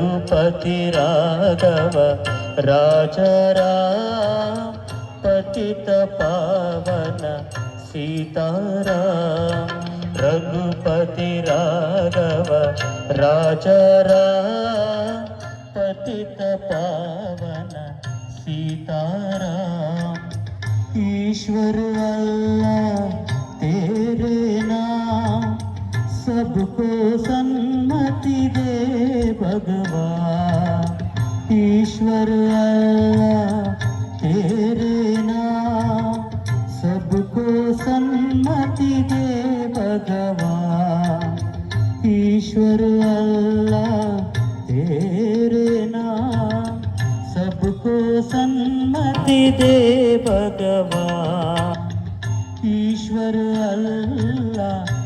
रघुपति राघव, राजा पतित पावन, सीताराम। रघुपति राघव, राजा पतित पावन, सीताराम। ईश्वर अल्लाह, तेरे नाम, सबको सन्मति दे भगवान ईश्वर अल्लाह तेरे नाम सबको सन्मति दे भगवान ईश्वर अल्लाह तेरे नाम सबको सन्मति दे भगवान ईश्वर अल्लाह तेरे नाम